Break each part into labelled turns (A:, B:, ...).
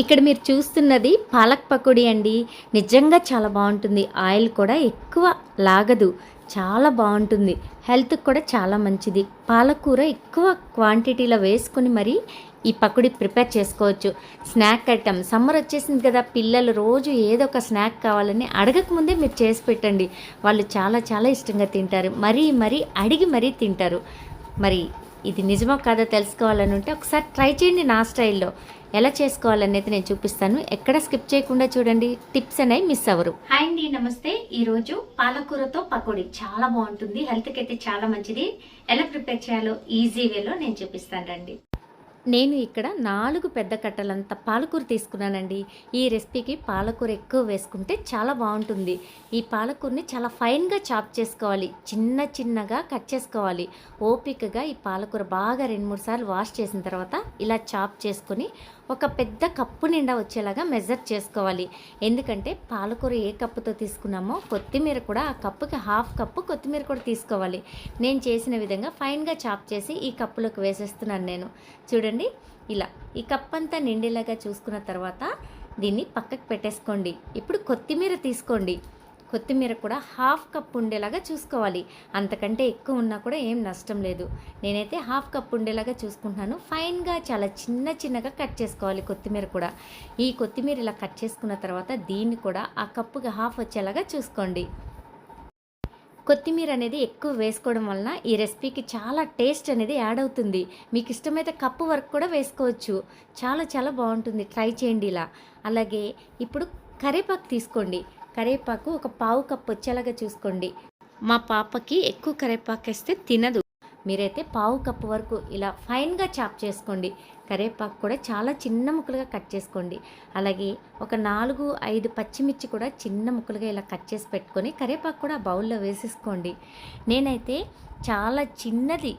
A: ఇక్కడ మీరు చూస్తున్నది పాలక్ పకోడీ అండి. నిజంగా చాలా బాగుంటుంది. ఆయిల్ కూడా ఎక్కువ లాగదు. చాలా బాగుంటుంది. హెల్త్కి కూడా చాలా మంచిది. పాలకూర ఎక్కువ క్వాంటిటీలో వేసుకొని మరి ఈ పకోడీ ప్రిపేర్ చేసుకోవచ్చు. Snack item. సమ్మర్ వచ్చేసింది కదా పిల్లలు రోజు ఏదో ఒక స్నాక్ కావాలని అడగక ముందే మీరు చేసి పెట్టండి. వాళ్ళు చాలా చాలా ఇష్టంగా తింటారు. మరీ మరీ అడిగి మరీ తింటారు. మరి ఇది నిజమో కాదో తెలుసుకోవాలని ఉంటే ఒకసారి ట్రై చేయండి నా స్టైల్లో. ఎలా చేసుకోవాలనేది నేను చూపిస్తాను. ఎక్కడ స్కిప్ చేయకుండా చూడండి. టిప్స్ అనేవి మిస్ అవ్వరు. హాయ్ అండి నమస్తే. ఈ రోజు పాలకూరతో పకోడీ చాలా బాగుంటుంది. హెల్త్కి అయితే చాలా మంచిది. ఎలా ప్రిపేర్ చేయాలో ఈజీ వేలో నేను చూపిస్తాను రండి. నేను ఇక్కడ నాలుగు పెద్ద కట్టలంత పాలకూర తీసుకున్నానండి. ఈ రెసిపీకి పాలకూర ఎక్కువ వేసుకుంటే చాలా బాగుంటుంది. ఈ పాలకూరని చాలా ఫైన్గా చాప్ చేసుకోవాలి. చిన్న చిన్నగా కట్ చేసుకోవాలి. ఓపికగా ఈ పాలకూర బాగా రెండు మూడు సార్లు వాష్ చేసిన తర్వాత ఇలా చాప్ చేసుకొని ఒక పెద్ద కప్పు నిండా వచ్చేలాగా మెజర్ చేసుకోవాలి. ఎందుకంటే పాలకూర ఏ కప్పుతో తీసుకున్నామో కొత్తిమీర కూడా ఆ కప్పుకి హాఫ్ కప్పు కొత్తిమీర కూడా తీసుకోవాలి. నేను చేసిన విధంగా ఫైన్గా చాప్ చేసి ఈ కప్పులోకి వేసేస్తున్నాను నేను. చూడండి ఇలా ఈ కప్ అంతా నిండేలాగా చూసుకున్న తర్వాత దీన్ని పక్కకు పెట్టేసుకోండి. ఇప్పుడు కొత్తిమీర తీసుకోండి. కొత్తిమీర కూడా హాఫ్ కప్ ఉండేలాగా చూసుకోవాలి. అంతకంటే ఎక్కువ ఉన్నా కూడా ఏం నష్టం లేదు. నేనైతే హాఫ్ కప్ ఉండేలాగా చూసుకుంటున్నాను. ఫైన్గా చాలా చిన్న చిన్నగా కట్ చేసుకోవాలి కొత్తిమీర కూడా. ఈ కొత్తిమీర ఇలా కట్ చేసుకున్న తర్వాత దీన్ని కూడా ఆ కప్పుకి హాఫ్ వచ్చేలాగా చూసుకోండి. కొత్తిమీర అనేది ఎక్కువ వేసుకోవడం వలన ఈ రెసిపీకి చాలా టేస్ట్ అనేది యాడ్ అవుతుంది. మీకు ఇష్టమైతే కప్పు వరకు కూడా వేసుకోవచ్చు. చాలా చాలా బాగుంటుంది. ట్రై చేయండి ఇలా. అలాగే ఇప్పుడు కరేపాకు తీసుకోండి. కరేపాకు ఒక పావు కప్పు వచ్చేలాగా చూసుకోండి. మా పాపకి ఎక్కువ కరేపాకు వేస్తే తినదు. మీరైతే పావు కప్పు వరకు ఇలా ఫైన్గా చాప్ చేసుకోండి. కరేపాకు కూడా చాలా చిన్న ముక్కలుగా కట్ చేసుకోండి. అలాగే ఒక నాలుగు ఐదు పచ్చిమిర్చి కూడా చిన్న ముక్కలుగా ఇలా కట్ చేసి పెట్టుకొని కరేపాకు కూడా బౌల్లో వేసేసుకోండి. నేనైతే చాలా చిన్నది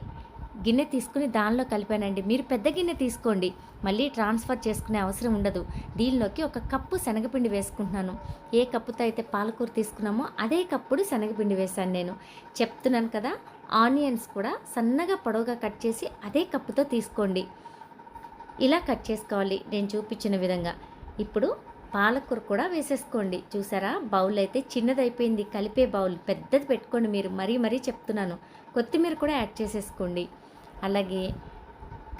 A: గిన్నె తీసుకుని దానిలో కలిపానండి. మీరు పెద్ద గిన్నె తీసుకోండి. మళ్ళీ ట్రాన్స్ఫర్ చేసుకునే అవసరం ఉండదు. దీనిలోకి ఒక కప్పు శనగపిండి వేసుకుంటున్నాను. ఏ కప్పుతో అయితే పాలకూర తీసుకున్నామో అదే కప్పుడు శనగపిండి వేశాను నేను. చెప్తున్నాను కదా ఆనియన్స్ కూడా సన్నగా పొడవుగా కట్ చేసి అదే కప్పుతో తీసుకోండి. ఇలా కట్ చేసుకోవాలి నేను చూపించిన విధంగా. ఇప్పుడు పాలకూర కూడా వేసేసుకోండి. చూసారా బౌల్ అయితే చిన్నదైపోయింది. కలిపే బౌల్ పెద్దది పెట్టుకోండి మీరు. మరీ మరీ చెప్తున్నాను. కొత్తిమీర కూడా యాడ్ చేసేసుకోండి. అలాగే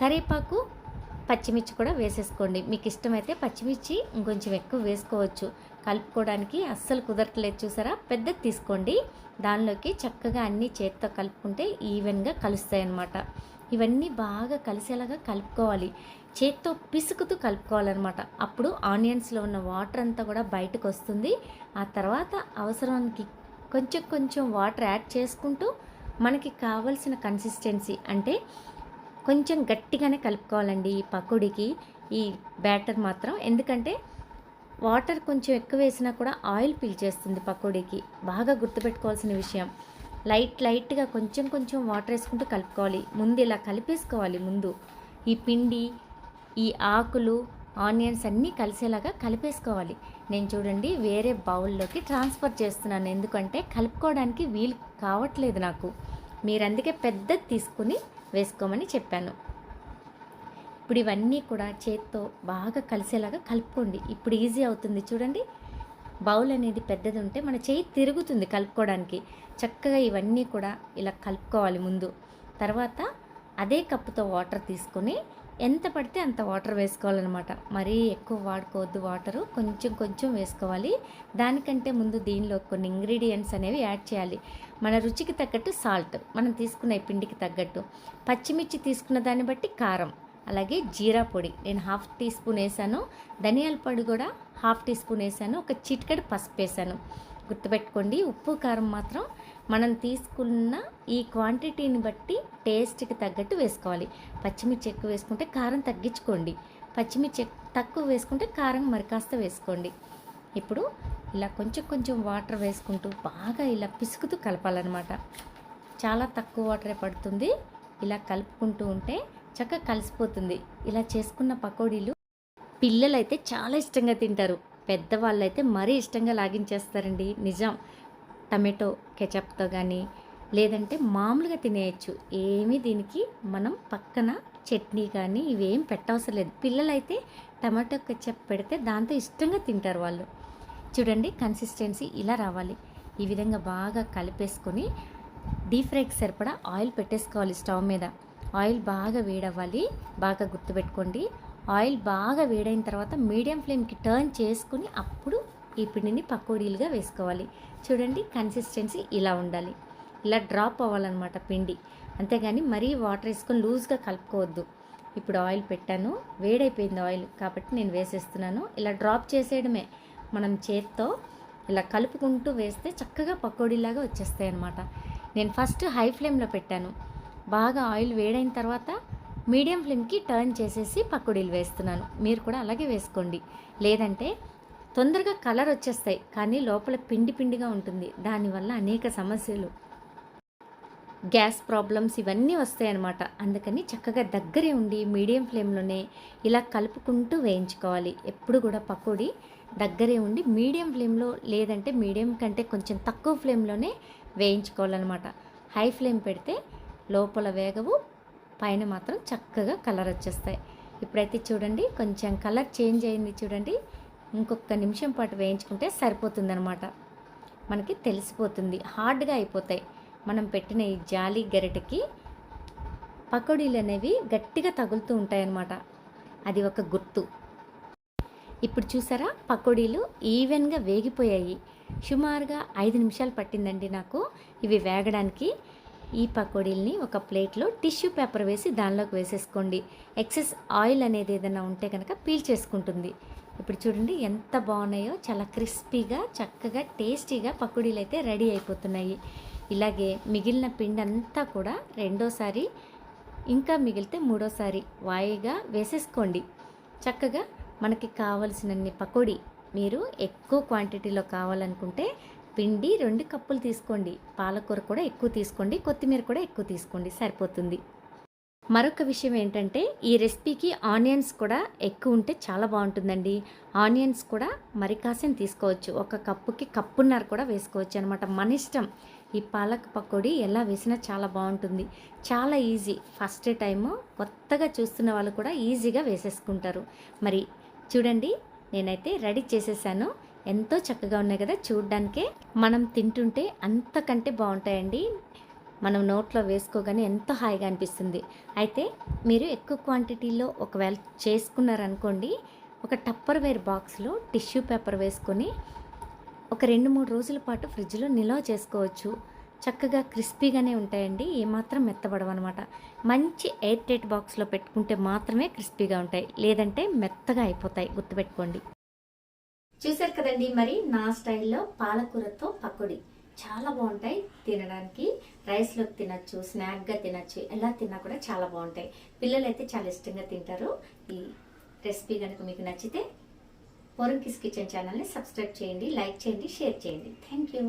A: కరివేపాకు పచ్చిమిర్చి కూడా వేసేసుకోండి. మీకు ఇష్టమైతే పచ్చిమిర్చి ఇంకొంచెం ఎక్కువ వేసుకోవచ్చు. కలుపుకోవడానికి అస్సలు కుదరట్లేదు చూసారా? పెద్దది తీసుకోండి. దానిలోకి చక్కగా అన్నీ చేతితో కలుపుకుంటే ఈవెన్గా కలుస్తాయి అన్నమాట ఇవన్నీ బాగా కలిసేలాగా కలుపుకోవాలి. చేత్తో పిసుకుతూ కలుపుకోవాలన్నమాట. అప్పుడు ఆనియన్స్లో ఉన్న వాటర్ అంతా కూడా బయటకు వస్తుంది ఆ తర్వాత అవసరానికి కొంచెం కొంచెం వాటర్ యాడ్ చేసుకుంటూ మనకి కావలసిన కన్సిస్టెన్సీ అంటే కొంచెం గట్టిగానే కలుపుకోవాలండి ఈ పకోడీకి ఈ బ్యాటర్ మాత్రం. ఎందుకంటే వాటర్ కొంచెం ఎక్కువ వేసినా కూడా ఆయిల్ పీల్చేస్తుంది పకోడీకి. బాగా గుర్తుపెట్టుకోవాల్సిన విషయం. లైట్ లైట్గా కొంచెం కొంచెం వాటర్ వేసుకుంటూ కలుపుకోవాలి. ముందు ఇలా కలిపేసుకోవాలి ముందు. ఈ పిండి ఈ ఆకులు ఆనియన్స్ అన్నీ కలిసేలాగా కలిపేసుకోవాలి. నేను చూడండి వేరే బౌల్లోకి ట్రాన్స్ఫర్ చేస్తున్నాను. ఎందుకంటే కలుపుకోవడానికి వీలు కావట్లేదు నాకు. మీరు అందుకే పెద్దది తీసుకుని వేసుకోమని చెప్పాను. ఇప్పుడు ఇవన్నీ కూడా చేత్తో బాగా కలిసేలాగా కలుపుకోండి. ఇప్పుడు ఈజీ అవుతుంది. చూడండి బౌల్ అనేది పెద్దది ఉంటే మన చేయి తిరుగుతుంది కలుపుకోవడానికి. చక్కగా ఇవన్నీ కూడా ఇలా కలుపుకోవాలి ముందు. తర్వాత అదే కప్పుతో వాటర్ తీసుకొని ఎంత పడితే అంత వాటర్ వేసుకోవాలన్నమాట. మరీ ఎక్కువ వాడుకోవద్దు వాటరు కొంచెం కొంచెం వేసుకోవాలి. దానికంటే ముందు దీనిలో కొన్ని ఇంగ్రీడియంట్స్ అనేవి యాడ్ చేయాలి. మన రుచికి తగ్గట్టు సాల్ట్ మనం తీసుకున్న పిండికి తగ్గట్టు. పచ్చిమిర్చి తీసుకున్న దాన్ని బట్టి కారం అలాగే జీరా పొడి. నేను హాఫ్ టీ స్పూన్ వేసాను. ధనియాల పొడి కూడా హాఫ్ టీ స్పూన్ వేసాను. ఒక చిటికెడు పసుపు వేసాను. గుర్తుపెట్టుకోండి ఉప్పు కారం మాత్రం మనం తీసుకున్న ఈ క్వాంటిటీని బట్టి టేస్ట్కి తగ్గట్టు వేసుకోవాలి. పచ్చిమిర్చి ఎక్కువ వేసుకుంటే కారం తగ్గించుకోండి. పచ్చిమిర్చి తక్కువ వేసుకుంటే కారం మరి కాస్త వేసుకోండి. ఇప్పుడు ఇలా కొంచెం కొంచెం వాటర్ వేసుకుంటూ బాగా ఇలా పిసుకుతూ కలపాలన్నమాట. చాలా తక్కువ వాటరే పడుతుంది. ఇలా కలుపుకుంటూ ఉంటే చక్కగా కలిసిపోతుంది. ఇలా చేసుకున్న పకోడీలు పిల్లలైతే చాలా ఇష్టంగా తింటారు. పెద్దవాళ్ళైతే మరీ ఇష్టంగా లాగించేస్తారండి. నిజం. టమాటో కెచప్తో కానీ లేదంటే మామూలుగా తినేయచ్చు. ఏమీ దీనికి మనం పక్కన చట్నీ కానీ ఇవేం పెట్టవసరం లేదు. పిల్లలైతే టమాటో కెచప్ పెడితే దాంతో ఇష్టంగా తింటారు వాళ్ళు. చూడండి కన్సిస్టెన్సీ ఇలా రావాలి. ఈ విధంగా బాగా కలిపేసుకొని డీప్ ఫ్రైకి సరిపడా ఆయిల్ పెట్టేసుకోవాలి స్టవ్ మీద. ఆయిల్ బాగా వేడవ్వాలి. బాగా గుర్తుపెట్టుకోండి. ఆయిల్ బాగా వేడైన తర్వాత మీడియం ఫ్లేమ్కి టర్న్ చేసుకుని అప్పుడు ఈ పిండిని పకోడీలుగా వేసుకోవాలి. చూడండి కన్సిస్టెన్సీ ఇలా ఉండాలి. ఇలా డ్రాప్ అవ్వాలన్నమాట పిండి. అంతేగాని మరీ వాటర్ వేసుకొని లూజ్గా కలుపుకోవద్దు. ఇప్పుడు ఆయిల్ పెట్టాను. వేడైపోయింది ఆయిల్ కాబట్టి నేను వేసేస్తున్నాను. ఇలా డ్రాప్ చేసేయడమే. మనం చేత్తో ఇలా కలుపుకుంటూ వేస్తే చక్కగా పకోడీలాగా వచ్చేస్తాయి అన్నమాట నేను ఫస్ట్ హై ఫ్లేమ్లో పెట్టాను. బాగా ఆయిల్ వేడైన తర్వాత మీడియం ఫ్లేమ్కి టర్న్ చేసేసి పకోడీలు వేస్తున్నాను. మీరు కూడా అలాగే వేసుకోండి. లేదంటే తొందరగా కలర్ వచ్చేస్తాయి కానీ లోపల పిండి పిండిగా ఉంటుంది. దానివల్ల అనేక సమస్యలు. గ్యాస్ ప్రాబ్లమ్స్ ఇవన్నీ వస్తాయన్నమాట. అందుకని చక్కగా దగ్గరే ఉండి మీడియం ఫ్లేమ్లోనే ఇలా కలుపుకుంటూ వేయించుకోవాలి. ఎప్పుడు కూడా పకోడీ దగ్గరే ఉండి మీడియం ఫ్లేమ్లో లేదంటే మీడియం కంటే కొంచెం తక్కువ ఫ్లేమ్లోనే వేయించుకోవాలన్నమాట. హై ఫ్లేమ్ పెడితే లోపల వేగవు పైన మాత్రం చక్కగా కలర్ వచ్చేస్తాయి. ఇప్పుడైతే చూడండి కొంచెం కలర్ చేంజ్ అయింది చూడండి. ఇంకొక నిమిషం పాటు వేయించుకుంటే సరిపోతుందనమాట మనకి తెలిసిపోతుంది. హార్డ్గా అయిపోతాయి. మనం పెట్టిన ఈ జాలి గరిటకి పకోడీలు అనేవి గట్టిగా తగులుతూ ఉంటాయన్నమాట. అది ఒక గుర్తు. ఇప్పుడు చూసారా? పకోడీలు ఈవెన్గా వేగిపోయాయి. సుమారుగా ఐదు నిమిషాలు పట్టిందండి నాకు. ఇవి వేగడానికి ఈ పకోడీల్ని ఒక ప్లేట్లో టిష్యూ పేపర్ వేసి దానిలోకి వేసేసుకోండి. ఎక్సెస్ ఆయిల్ అనేది ఏదైనా ఉంటే కనుక పీల్ చేసుకుంటుంది. ఇప్పుడు చూడండి ఎంత బాగున్నాయో చాలా క్రిస్పీగా చక్కగా టేస్టీగా పకోడీలు అయితే రెడీ అయిపోతున్నాయి. ఇలాగే మిగిలిన పిండి అంతా కూడా రెండోసారి ఇంకా మిగిలితే మూడోసారి వాయిగా వేసేసుకోండి. చక్కగా మనకి కావలసినన్ని పకోడీ మీరు ఎక్కువ క్వాంటిటీలో కావాలనుకుంటే పిండి రెండు కప్పులు తీసుకోండి. పాలకూర కూడా ఎక్కువ తీసుకోండి. కొత్తిమీర కూడా ఎక్కువ తీసుకోండి. సరిపోతుంది. మరొక విషయం ఏంటంటే ఈ రెసిపీకి ఆనియన్స్ కూడా ఎక్కువ ఉంటే చాలా బాగుంటుందండి. ఆనియన్స్ కూడా మరి కాసిన తీసుకోవచ్చు. ఒక కప్పుకి కప్పున్నర కూడా వేసుకోవచ్చు అనమాట మన ఇష్టం ఈ పాలక్ పకోడీ ఎలా వేసినా చాలా బాగుంటుంది. చాలా ఈజీ. ఫస్ట్ టైము కొత్తగా చూస్తున్న వాళ్ళు కూడా ఈజీగా వేసేసుకుంటారు. మరి చూడండి నేనైతే రెడీ చేసేసాను. ఎంతో చక్కగా ఉన్నాయి కదా చూడడానికే. మనం తింటుంటే అంతకంటే బాగుంటాయండి. మనం నోట్లో వేసుకోగానే ఎంతో హాయిగా అనిపిస్తుంది. అయితే మీరు ఎక్కువ క్వాంటిటీలో ఒకవేళ చేసుకున్నారనుకోండి ఒక టప్పర్ వేర్ బాక్స్లో టిష్యూ పేపర్ వేసుకొని ఒక రెండు మూడు రోజుల పాటు ఫ్రిడ్జ్లో నిల్వ చేసుకోవచ్చు. చక్కగా క్రిస్పీగానే ఉంటాయండి ఏమాత్రం మెత్తబడవు అనమాట మంచి ఎయిర్ టైట్ బాక్స్లో పెట్టుకుంటే మాత్రమే క్రిస్పీగా ఉంటాయి లేదంటే మెత్తగా అయిపోతాయి గుర్తుపెట్టుకోండి. చూశారు కదండి మరి నా స్టైల్లో పాలకూరతో పకోడీ. చాలా బాగుంటాయి తినడానికి. రైస్లోకి తినచ్చు స్నాక్గా తినచ్చు ఎలా తిన్నా కూడా చాలా బాగుంటాయి. పిల్లలు అయితే చాలా ఇష్టంగా తింటారు. ఈ రెసిపీ కనుక మీకు నచ్చితే పొరంకిస్ కిచెన్ ఛానల్ని సబ్స్క్రైబ్ చేయండి లైక్ చేయండి షేర్ చేయండి. Thank you.